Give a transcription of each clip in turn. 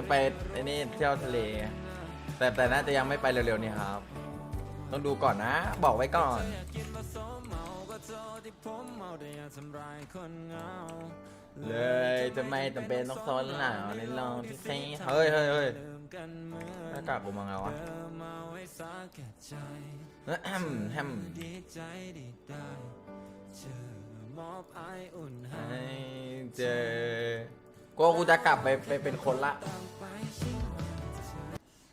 จะไปไอ้นี่เที่ยวทะเล แต่แต่น่าจะยังไม่ไปเร็วๆนี้ครับ ต้องดูก่อนนะ บอกไว้ก่อนเลยจะไม่จำเป็นต้องซ้อนหนาวในลองที่ซีเฮ้ยเฮ้ยเฮ้ยหน้ากากกูมาไงวะแฮมแฮมให้เจอ กูว่ากูจะกลับไปไปเป็นคนละ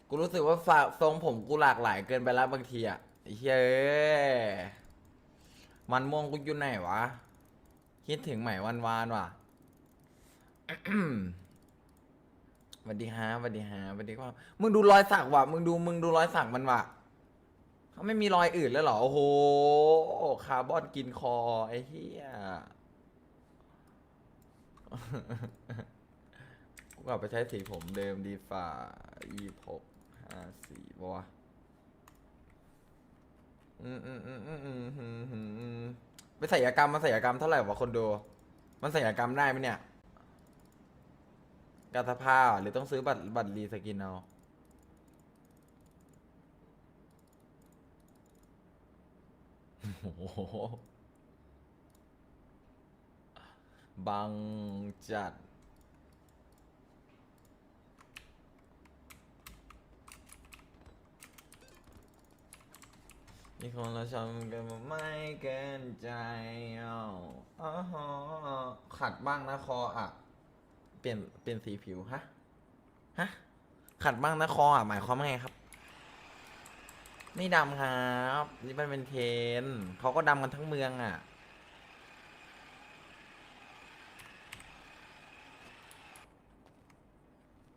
กูรู้สึกว่าฝากทรงผมกูหลากหลายเกินไปแล้วบางทีอะไอ้เฮ้ยมันม่วงกูอยู่ไหนวะ คิดถึงใหม่วันวานว่ะสวัสดีฮะสวัสดีฮะสวัสดีครับมึงดูรอยสักว่ะ มึงดู มึงดูรอยสักมันว่ะเขาไม่มีรอยอื่นแล้วเหรอ โอ้โห คาร์บอนกินคอ ไอ้เหี้ย กลับไปใช้สีผมเดิมดีฝ่าอีหกห้าสี่บวะอืมอืมอืมอืมอืมอืมอืมไปศัลยกรรมมันศัลยกรรมเท่าไหร่วะคนดู มันศัลยกรรมได้ไหมเนี่ยการสภาหรือต้องซื้อบัตรบัตรรีสกินเอาโอ้บังจัด มีคนเราชมกันมาไม่เกินใจอ้าวอ๋อฮะขัดบ้างนะคออะ เปลี่ยนเปลี่ยนสีผิวฮะ ฮะ ขัดบ้างนะคออะ หมายความว่าไงครับไม่ดำครับ นี่มันเป็นเทรนด์เขาก็ดำกันทั้งเมืองอะ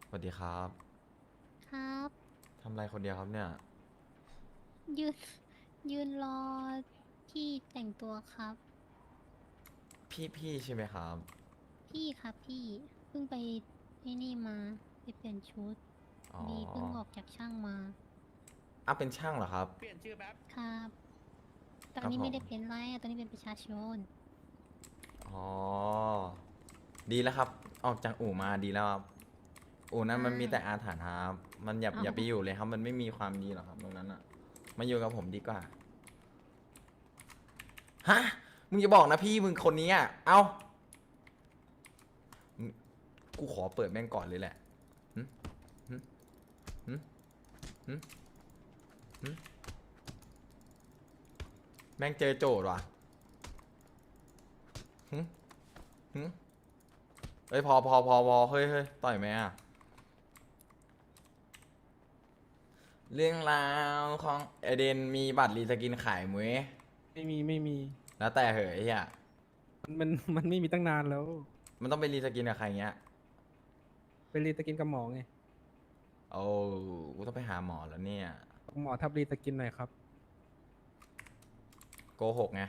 สวัสดีครับ ครับทำอะไรคนเดียวครับเนี่ย ยืน ยืนรอพี่แต่งตัวครับ พี่พี่ใช่ไหมครับ พี่ครับพี่เพิ่งไปไอ้นี่มาไปเปลี่ยนชุดอ๋อดีเพิ่งออกจากช่างมาอะเป็นช่างเหรอครับ เปลี่ยนชื่อแป๊บครับ ตอนครับนี้ไม่ได้ผมเป็นไรอะตอนนี้เป็นประชาชน อ๋อ ดีแล้วครับ ออกจากอู่มาดีแล้วครับ อู่นั้นมันใช่มีแต่อาถรรพ์ครับ มันอย่าเอ้าอย่าไปอยู่เลยครับ มันไม่มีความดีหรอกครับตรงนั้นอะ มาอยู่กับผมดีกว่า ฮะ มึงจะบอกนะพี่มึงคนนี้อะ เอากูขอเปิดแม่งก่อนเลยแหละหึหึหึหึหึแม่งเจอโจทย์ว่ะหึหึเอ้ยพอพอพอพอเฮ้ยเฮ้ยต่อยไหมอะ เรื่องราวของเอเดนมีบัตรรีสกินขายมั้ยไม่มีไม่มีแล้วแต่เหยไอ้เฮียมันมันมันไม่มีตั้งนานแล้ว มันต้องไปรีสกินกับใครเงี้ยไปรีสกินกับหมอไงโอ้กูต้องไปหาหมอแล้วเนี่ย หมอทับรีสกินหน่อยครับ โกหกไง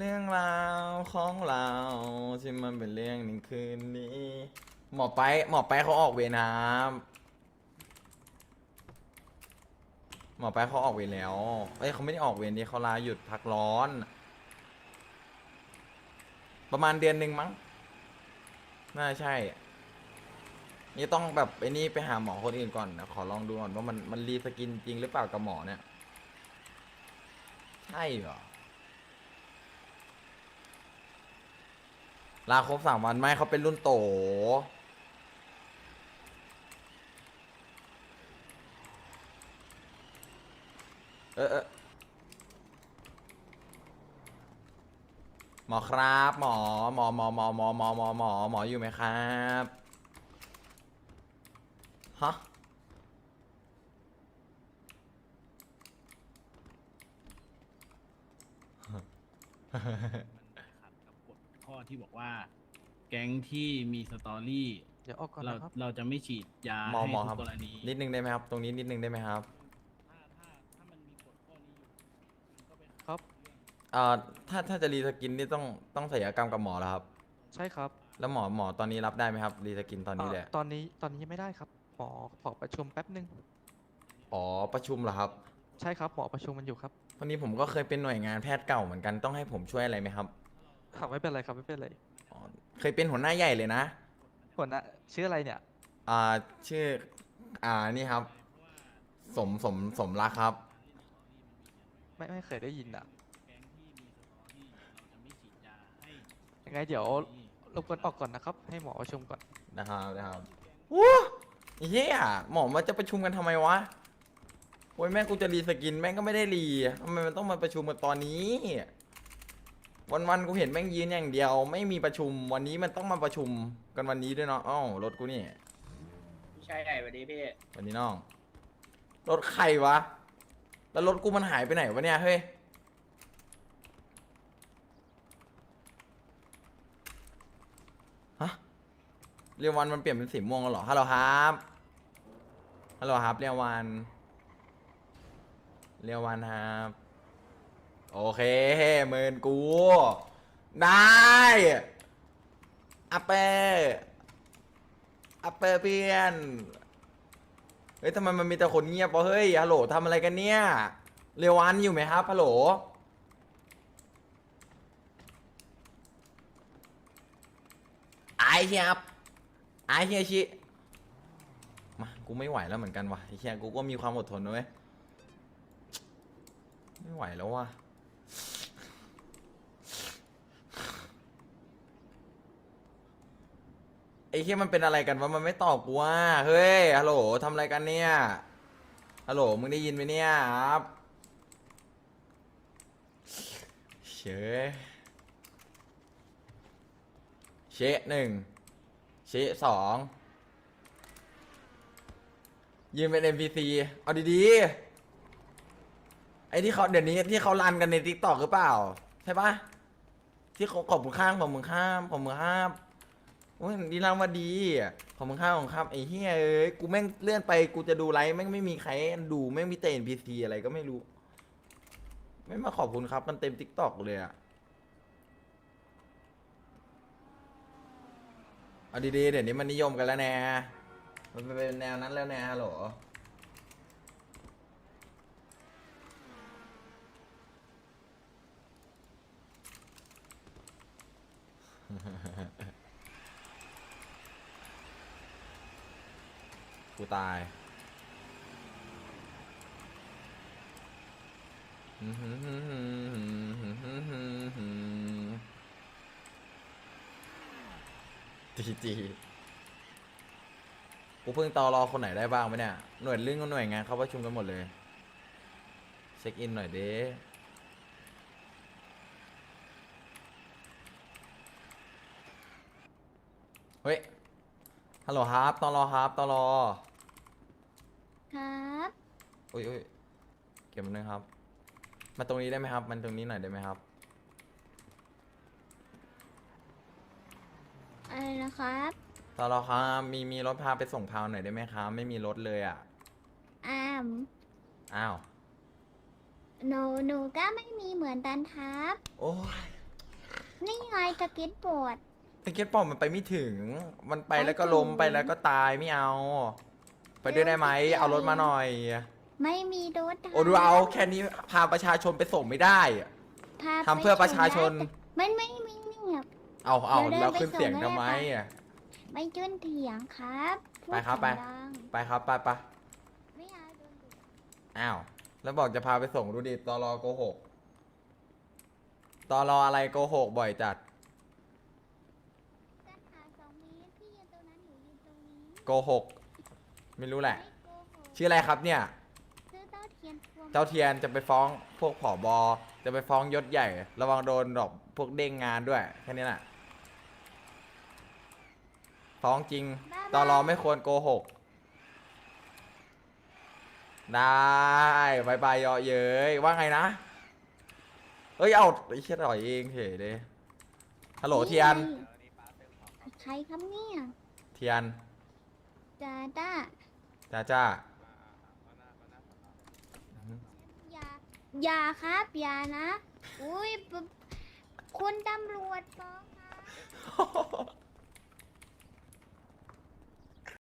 เรื่องราวของเราที่มันเป็นเรื่องหนึ่งคืนนี้ หมอไปหมอไปเขาออกเวรนะครับหมอไปเขาออกเวรแล้วเอ้ยเขาไม่ได้ออกเวรดีเขาลาหยุดพักร้อน ประมาณเดือนหนึ่งมั้งน่าใช่นี่ต้องแบบไอ้นี่ไปหาหมอคนอื่นก่อนนะขอลองดูก่อนว่ามันมันรีสกินจริงหรือเปล่ากับหมอเนี่ย ใช่เหรอ ลาครบสามวันไหมเขาเป็นรุ่นโต เออเออหมอครับ หมอหมอหมอหมอหมอหมอหมอหมอหมออยู่ไหมครับฮะมันขัดกับกฎข้อ ที่บอกว่า แก๊งที่มีสตอรี่เดี๋ยวออกก่อนเรานะครับ เราจะไม่ฉีดยาหมอให้หมอทุครับ กกรณีนิดนึงได้ไหมครับ ตรงนี้นิดนึงได้ไหมครับถ้าถ้าถ้ามันมีกฎข้อนี้อยู่มันก็ไปขัดครับ เอ่อถ้าถ้าจะรีสกินนี่ต้องต้องศัลยกรรมกับหมอแล้วครับ ใช่ครับแล้วหมอหมอตอนนี้รับได้ไหมครับรีสกินตอนนี้เลยเอ่อตอนนี้ตอนนี้ยังไม่ได้ครับ หมอขอประชุมแป๊บนึงอ๋อประชุมเหรอครับใช่ครับหมอประชุมมันอยู่ครับ วันนี้ผมก็เคยเป็นหน่วยงานแพทย์เก่าเหมือนกันต้องให้ผมช่วยอะไรไหมครับ ครับไม่เป็นไรครับไม่เป็นไรอ๋อเคยเป็นหัวหน้าใหญ่เลยนะ หัวหน้าชื่ออะไรเนี่ย อ่าชื่อ อ่านี่ครับ สมสมสมรักครับ ไม่ไม่เคยได้ยินอะแก๊งที่มีสตอรี่เราจะไม่ฉีดยาให้ยังไงเดี๋ยวรบกวนออกก่อนนะครับ ให้หมอประชุมก่อน นะครับนะครับว้าเฮียหมอมาจะประชุมกันทำไมวะโอ้ยแม่งกูจะรีสกินแม่งก็ไม่ได้รีทำไมมันต้องมาประชุมกันตอนนี้ วันๆกูเห็นแม่งยืนอย่างเดียว ไม่มีประชุมวันนี้มันต้องมาประชุมกันวันนี้ด้วยเนาะอ้าวรถกูนี่ใช่ใหญ่สวัสดีพี่วันนี้น้องรถใครวะ แล้วรถกูมันหายไปไหนวะเนี่ยเฮ้ยฮะเรียววันมันเปลี่ยนเป็นสีม่วงแล้วเหรอฮัลโหลครับฮัลโหลครับเรียววันเรียววันครับ โอเคเมินกู ได้อัปเปอร์อัปเปอร์เพื่อนเฮ้ยทำไมมันมีแต่คนเงียบวะเฮ้ยฮัลโหลทำอะไรกันเนี่ย เรวันอยู่ไหมครับฮัลโหลไอเฮียบไอเฮียชิมากูไม่ไหวแล้วเหมือนกันวะไอเฮียกูก็มีความอดทนนะเว้ยไม่ไหวแล้วว่ะ อ้เฮียมันเป็นอะไรกันวะมันไม่ตอบกูว่าเฮ้ยฮัลโหลทำอะไรกันเนี่ยฮัลโหลมึงได้ยินไหมเนี่ยครับเชเชหนึ่งเชสองยืนเป็น NPC เอาดีๆไอ้ที่เขาเดี๋ยวนี้ที่เขารันกันใน t ิ k t o k หรือเปล่า ใช่ปะที่เขาขอบคุณข้างขอบคุณข้ามขอบคุณข้าม โอ้ยดีรางว่าดีขอบคุณข้ามของข้ามไอ้เฮียเอ้ยกูแม่งเลื่อนไปกูจะดูไลฟ์แม่งไม่มีใครดูแม่งมีแต่ NPC อะไรก็ไม่รู้ ไม่มาขอบคุณครับ มันเต็ม t ิ k t o k เลยอะเอาดีๆเดี๋ยวนี้มันนิยมกันแล้วแน่มันเป็นแนวนั้นแล้วแน่ฮัลโหล กูตายจีจีกูเพิ่งตอรอคนไหนได้บ้างไหมเนี่ย หน่วยลื่นกับหน่วยงานเขาประชุมกันหมดเลย เช็คอินหน่อยเด้เฮ้ย ฮัลโหลครับตอรอครับตอรอ ครับอุ้ยอุ้ยเก็บมันนึงครับ มาตรงนี้ได้ไหมครับ มันตรงนี้หน่อยได้ไหมครับ อะไรนะครับ ตอรอครับมีมีรถพาไปส่งพาวหน่อยได้ไหมครับ ไม่มีรถเลยอะ อ้ามอ้าว หนูหนูก็ไม่มีเหมือนกันครับ โอ้ยนี่ไงสเก็ตบอร์ดตะเกียบปอมมันไปไม่ถึง มันไปไปแล้วก็ถึงล้มไปแล้วก็ตายไม่เอา ไปด้วยได้ไหมเร็วสิเอารถมาหน่อย ไม่มีรถโอ้ดูเอาแค่นี้พาประชาชนไปส่งไม่ได้อะ พาทำเพื่อประชาชนไปส่งได้แต่มันไม่มีเนี่ย เอาเอาเดี๋ยวเดินแล้วไปขึ้นเสียงส่งทำไมได้ปะอะ ไม่จุนเถียงครับพูดไปครับไป เสียงดังไปครับไปไปไม่เอาโดนดุอ้าวแล้วบอกจะพาไปส่งดูดิตอรอโกหกตอรออะไรโกหกบ่อยจัดกันหาสองเมตรพี่ยืนตรงนั้นหนูยืนตรงนี้โกหก ไม่รู้แหละไม่โกหกชื่ออะไรครับเนี่ยซื้อเต้าเทียนพวงเจ้าเทียนจะไปฟ้องพวกผอบอจะไปฟ้องยศใหญ่ ระวังโดนดอกพวกเด้งงานด้วยแค่นี้แหละฟ้องจริงตอรอไม่ควรโกหก ได้บายบายเยาะเย้ยว่าไงนะ เอ้ยเอาไอ้เชี่ยต่อยเองเฉยเลยฮัลโหลเทียน ใครครับเนี่ย เทียน จาด้า จ้าจ้า อย่าอย่าครับ อย่านะ อุ้ยปคุณตำรวจฟ้องครับ